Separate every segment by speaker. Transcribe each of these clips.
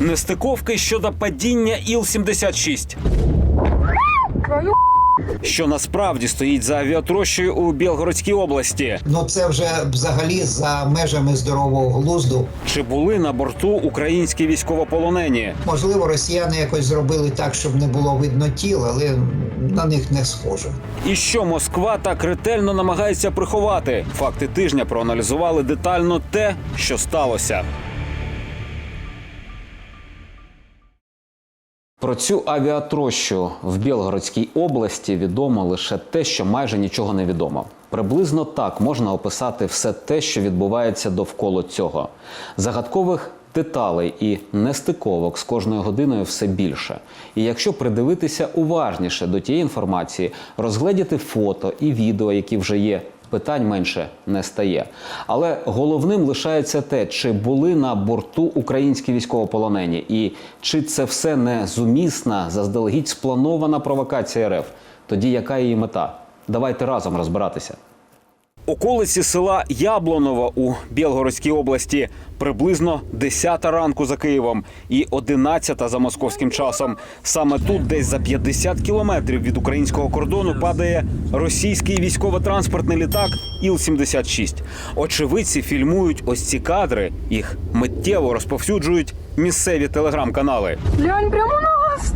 Speaker 1: Нестиковки щодо падіння Іл-76. Що насправді стоїть за авіатрощею у Білгородській області?
Speaker 2: Ну це вже взагалі за межами здорового глузду.
Speaker 1: Чи були на борту українські військовополонені?
Speaker 2: Можливо, росіяни якось зробили так, щоб не було видно тіл, але на них не схоже.
Speaker 1: І що Москва так ретельно намагається приховати? Факти тижня проаналізували детально те, що сталося. Про цю авіатрощу в Білгородській області відомо лише те, що майже нічого не відомо. Приблизно так можна описати все те, що відбувається довкола цього. Загадкових деталей і нестиковок з кожною годиною все більше. І якщо придивитися уважніше до тієї інформації, розгледіти фото і відео, які вже є, питань менше не стає. Але головним лишається те, чи були на борту українські військовополонені, і чи це все не зумісна, заздалегідь спланована провокація РФ. Тоді яка її мета? Давайте разом розбиратися. Околиці села Яблоново у Білгородській області приблизно 10 ранку за Києвом і 11 за московським часом. Саме тут, десь за 50 кілометрів від українського кордону, падає російський військово-транспортний літак Іл-76. Очевидці фільмують ось ці кадри. Їх миттєво розповсюджують місцеві телеграм-канали.
Speaker 3: Глянь, прямо на нас!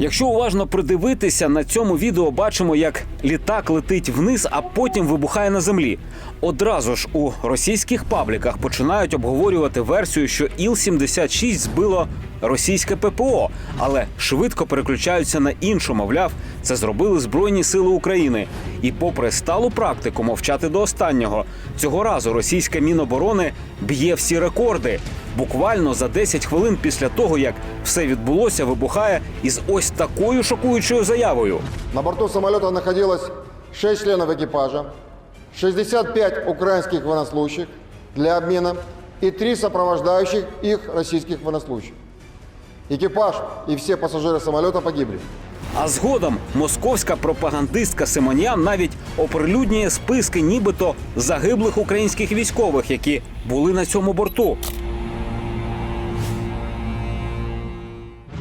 Speaker 1: Якщо уважно придивитися на цьому відео, бачимо, як літак летить вниз, а потім вибухає на землі. Одразу ж у російських пабліках починають обговорювати версію, що Іл-76 збило російське ППО, але швидко переключаються на іншу. Мовляв, це зробили Збройні Сили України. І, попри сталу практику мовчати до останнього, цього разу російське міноборони б'є всі рекорди. Буквально за 10 хвилин після того, як все відбулося, вибухає із ось такою шокуючою заявою.
Speaker 4: На борту самолета находилось 6 членов экипажа, 65 украинских военнослужащих для обмена и 3 сопровождающих их российских военнослужащих. Экипаж и все пассажиры самолета погибли.
Speaker 1: А згодом московська пропагандистка Симонян навіть оприлюднює списки нібито загиблих українських військових, які були на цьому борту.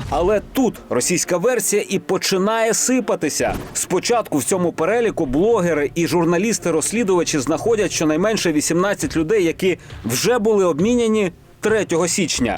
Speaker 1: Але тут російська версія і починає сипатися. Спочатку в цьому переліку блогери і журналісти-розслідувачі знаходять щонайменше 18 людей, які вже були обміняні 3 січня.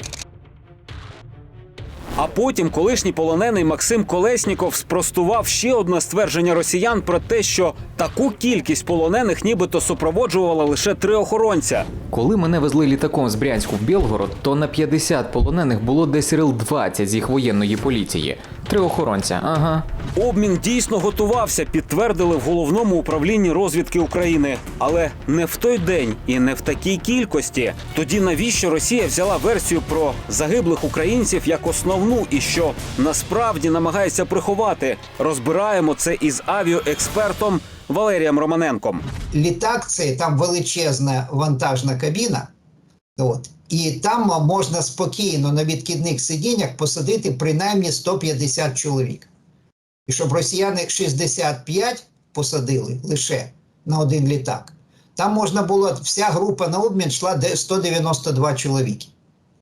Speaker 1: А потім колишній полонений Максим Колесніков спростував ще одне ствердження росіян про те, що таку кількість полонених нібито супроводжувала лише три охоронця.
Speaker 5: Коли мене везли літаком з Брянську в Білгород, то на 50 полонених було десь рил 20 з їх воєнної поліції. Три охоронця, ага.
Speaker 1: Обмін дійсно готувався, підтвердили в головному управлінні розвідки України, але не в той день і не в такій кількості. Тоді навіщо Росія взяла версію про загиблих українців як основну і що насправді намагається приховати? Розбираємо це із авіаекспертом Валерієм Романенком.
Speaker 2: Літак цей там величезна вантажна кабіна. От. І там можна спокійно на відкидних сидіннях посадити принаймні 150 чоловік. І щоб росіяни 65 посадили лише на один літак, там можна було, вся група на обмін йшла 192 чоловіки.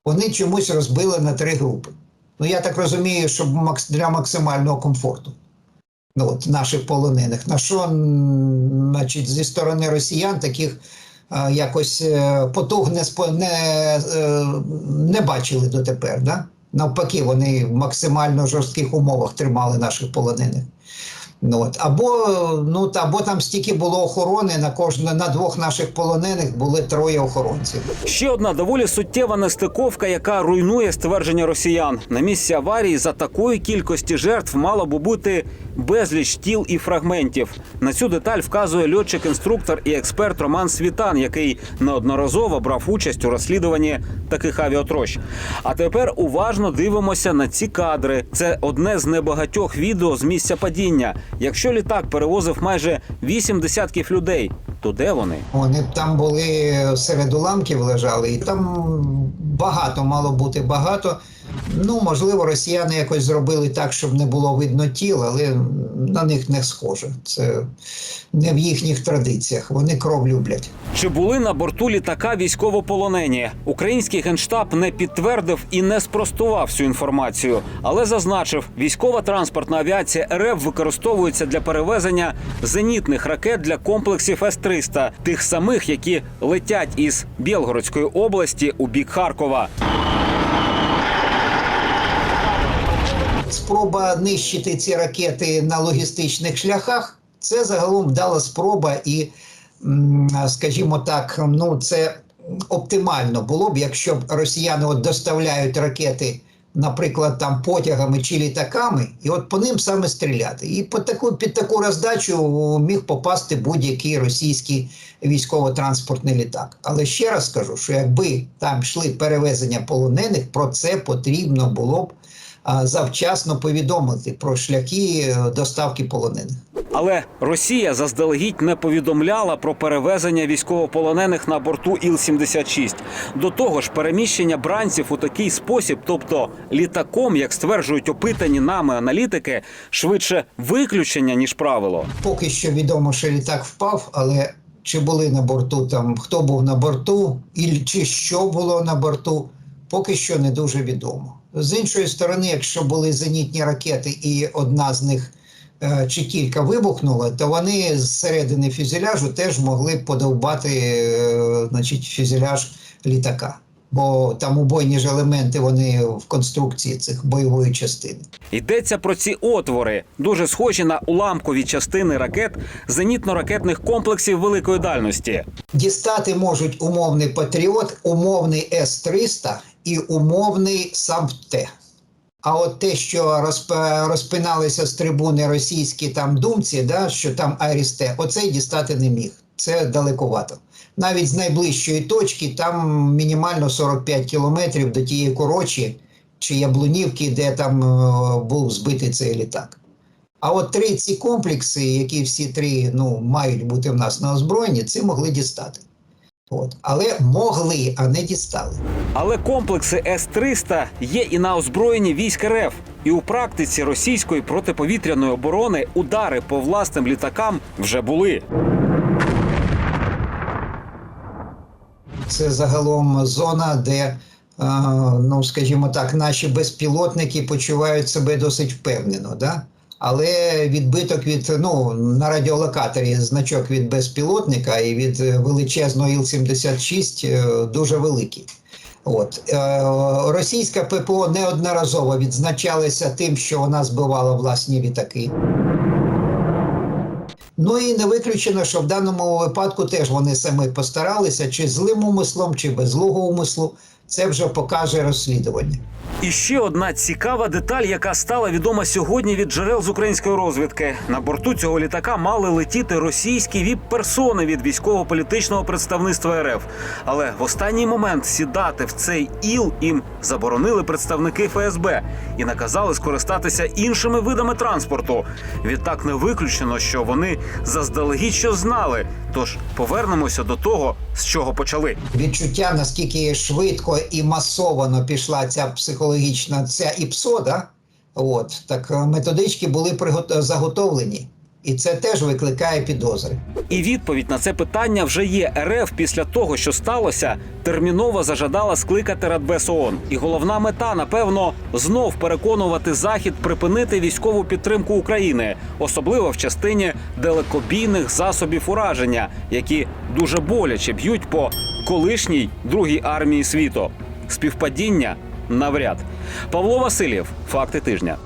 Speaker 2: Вони чомусь розбили на три групи. Ну, я так розумію, щоб для максимального комфорту ну, от, наших полонених. На що, значить, зі сторони росіян таких якось е, потуг не, не, е, не бачили дотепер. Да? Навпаки, вони в максимально жорстких умовах тримали наших полонених. Ну, от. Або, ну, та, або там стільки було охорони, на кожне, на двох наших полонених були троє охоронців.
Speaker 1: Ще одна доволі суттєва нестиковка, яка руйнує ствердження росіян. На місці аварії за такої кількості жертв мало б бути безліч тіл і фрагментів. На цю деталь вказує льотчик-інструктор і експерт Роман Світан, який неодноразово брав участь у розслідуванні таких авіатрощ. А тепер уважно дивимося на ці кадри. Це одне з небагатьох відео з місця падіння. Якщо літак перевозив майже вісім десятків людей, то де вони?
Speaker 2: Вони там були серед уламків лежали, і там багато мало бути багато Ну, можливо, росіяни якось зробили так, щоб не було видно тіл, але на них не схоже. Це не в їхніх традиціях. Вони кров люблять.
Speaker 1: Чи були на борту літака військовополонені? Український генштаб не підтвердив і не спростував цю інформацію, але зазначив, військова транспортна авіація РФ використовується для перевезення зенітних ракет для комплексів С-300, тих самих, які летять із Білгородської області у бік Харкова.
Speaker 2: Спроба нищити ці ракети на логістичних шляхах це загалом вдала спроба, і, скажімо так, ну це оптимально було б, якщо б росіяни от доставляють ракети, наприклад, там потягами чи літаками, і от по ним саме стріляти. І по таку, під таку роздачу міг попасти будь-який російський військово-транспортний літак. Але ще раз скажу, що якби там йшли перевезення полонених, про це потрібно було б завчасно повідомити про шляхи е, доставки полонених.
Speaker 1: Але Росія заздалегідь не повідомляла про перевезення військовополонених на борту Іл-76. До того ж, переміщення бранців у такий спосіб, тобто літаком, як стверджують опитані нами аналітики, швидше виключення ніж правило.
Speaker 2: Поки що відомо, що літак впав, але чи були на борту там, хто був на борту, і чи що було на борту, поки що не дуже відомо. З іншої сторони, якщо були зенітні ракети, і одна з них е, чи кілька вибухнула, то вони з середини фюзеляжу теж могли подовбати е, значить, фюзеляж літака. Бо там убойні ж елементи вони в конструкції цих бойової частини.
Speaker 1: Йдеться про ці отвори, дуже схожі на уламкові частини ракет зенітно-ракетних комплексів великої дальності.
Speaker 2: Дістати можуть умовний Патріот, умовний С-300 і умовний САМПТ. А от те, що розп- розпиналися з трибуни російські там думці, да, що там Айрісте, оцей дістати не міг. Це далековато. Навіть з найближчої точки там мінімально 45 кілометрів до тієї корочі чи Яблунівки, де там е, був збитий цей літак. А от три ці комплекси, які всі три ну, мають бути в нас на озброєнні, це могли дістати. От. Але могли, а не дістали.
Speaker 1: Але комплекси С-300 є і на озброєнні військ РФ. І у практиці російської протиповітряної оборони удари по власним літакам вже були.
Speaker 2: Це загалом зона, де, е, ну скажімо так, наші безпілотники почувають себе досить впевнено. Да? Але відбиток від ну на радіолокаторі значок від безпілотника і від величезного Іл-76 е, дуже великий. От е, російська ППО неодноразово відзначалася тим, що вона збивала власні літаки. Ну і не виключено, що в даному випадку теж вони самі постаралися, чи злим умислом, чи без злого умислу. Це вже покаже розслідування.
Speaker 1: І ще одна цікава деталь, яка стала відома сьогодні від джерел з української розвідки. На борту цього літака мали летіти російські віп-персони від військово-політичного представництва РФ. Але в останній момент сідати в цей іл їм заборонили представники ФСБ і наказали скористатися іншими видами транспорту. Відтак не виключено, що вони заздалегідь що знали. Тож повернемося до того, з чого почали.
Speaker 2: Відчуття, наскільки швидко і масовано пішла ця психологічна ця ІПСО, да? От, так е, методички були заготовлені. І це теж викликає підозри.
Speaker 1: І відповідь на це питання вже є. РФ після того, що сталося, терміново зажадала скликати Радбез ООН. І головна мета, напевно, знов переконувати Захід припинити військову підтримку України, особливо в частині далекобійних засобів ураження, які дуже боляче б'ють по колишній другій армії світу. Співпадіння навряд. Павло Васильєв, факти тижня.